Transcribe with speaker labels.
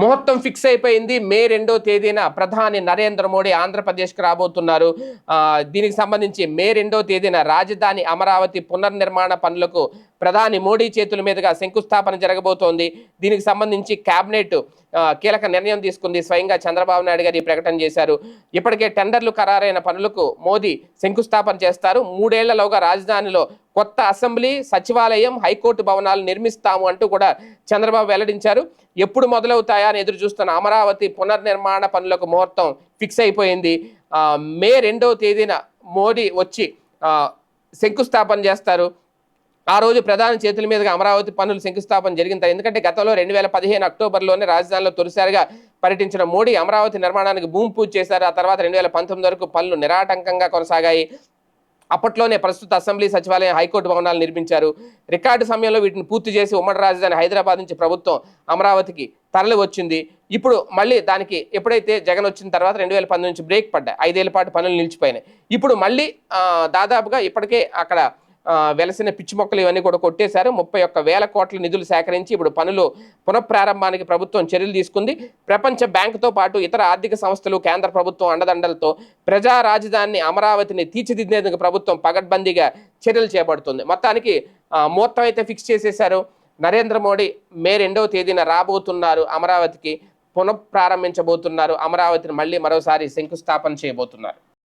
Speaker 1: ముహూర్తం ఫిక్స్ అయిపోయింది. మే రెండో తేదీన ప్రధాని నరేంద్ర మోడీ ఆంధ్రప్రదేశ్కి రాబోతున్నారు. దీనికి సంబంధించి మే రెండో తేదీన రాజధాని అమరావతి పునర్నిర్మాణ పనులకు ప్రధాని మోడీ చేతుల మీదుగా శంకుస్థాపన జరగబోతోంది. దీనికి సంబంధించి కేబినెట్ కీలక నిర్ణయం తీసుకుంది స్వయంగా చంద్రబాబు నాయుడు గారు ఈ ప్రకటన చేశారు. ఇప్పటికే టెండర్లు ఖరారైన పనులకు మోదీ శంకుస్థాపన చేస్తారు. మూడేళ్ళలోగా రాజధానిలో కొత్త అసెంబ్లీ సచివాలయం హైకోర్టు భవనాలు నిర్మిస్తాము అంటూ కూడా చంద్రబాబు వెల్లడించారు. ఎప్పుడు మొదలవుతాయా అని ఎదురు చూస్తున్న అమరావతి పునర్నిర్మాణ పనులకు ముహూర్తం ఫిక్స్ అయిపోయింది. మే రెండవ తేదీన మోడీ వచ్చి శంకుస్థాపన చేస్తారు. ఆ రోజు ప్రధాన చేతుల మీదుగా అమరావతి పనులు శంకుస్థాపన జరిగింది. ఎందుకంటే గతంలో రెండు వేల పదిహేను అక్టోబర్లోనే రాజధానిలో తొలిసారిగా పర్యటించిన మోడీ అమరావతి నిర్మాణానికి భూమి పూజ చేశారు. ఆ తర్వాత రెండు వేల పంతొమ్మిది వరకు పనులు నిరాటంకంగా కొనసాగాయి. అప్పట్లోనే ప్రస్తుత అసెంబ్లీ సచివాలయం హైకోర్టు భవనాలు నిర్మించారు. రికార్డు సమయంలో వీటిని పూర్తి చేసి ఉమ్మడి రాజధాని హైదరాబాద్ నుంచి ప్రభుత్వం అమరావతికి తరలి వచ్చింది. ఇప్పుడు మళ్ళీ దానికి ఎప్పుడైతే జగన్ వచ్చిన తర్వాత రెండు వేల పంతొమ్మిది నుంచి బ్రేక్ పడ్డాయి. ఐదేళ్ళ పాటు పనులు నిలిచిపోయినాయి. ఇప్పుడు మళ్ళీ దాదాపుగా ఇప్పటికే అక్కడ వెలసిన పిచ్చి మొక్కలు ఇవన్నీ కూడా కొట్టేశారు. ముప్పై ఒక్క వేల కోట్ల నిధులు సేకరించి ఇప్పుడు పనులు పునఃప్రారంభానికి ప్రభుత్వం చర్యలు తీసుకుంది. ప్రపంచ బ్యాంకుతో పాటు ఇతర ఆర్థిక సంస్థలు కేంద్ర ప్రభుత్వం అండదండలతో ప్రజా రాజధాని అమరావతిని తీర్చిదిద్దేందుకు ప్రభుత్వం పగడ్బందీగా చర్యలు చేపడుతుంది. మొత్తానికి ముహూర్తం అయితే ఫిక్స్ చేసేశారు. నరేంద్ర మోడీ మే రెండవ తేదీన రాబోతున్నారు అమరావతికి. పునఃప్రారంభించబోతున్నారు. అమరావతిని మళ్ళీ మరోసారి శంకుస్థాపన చేయబోతున్నారు.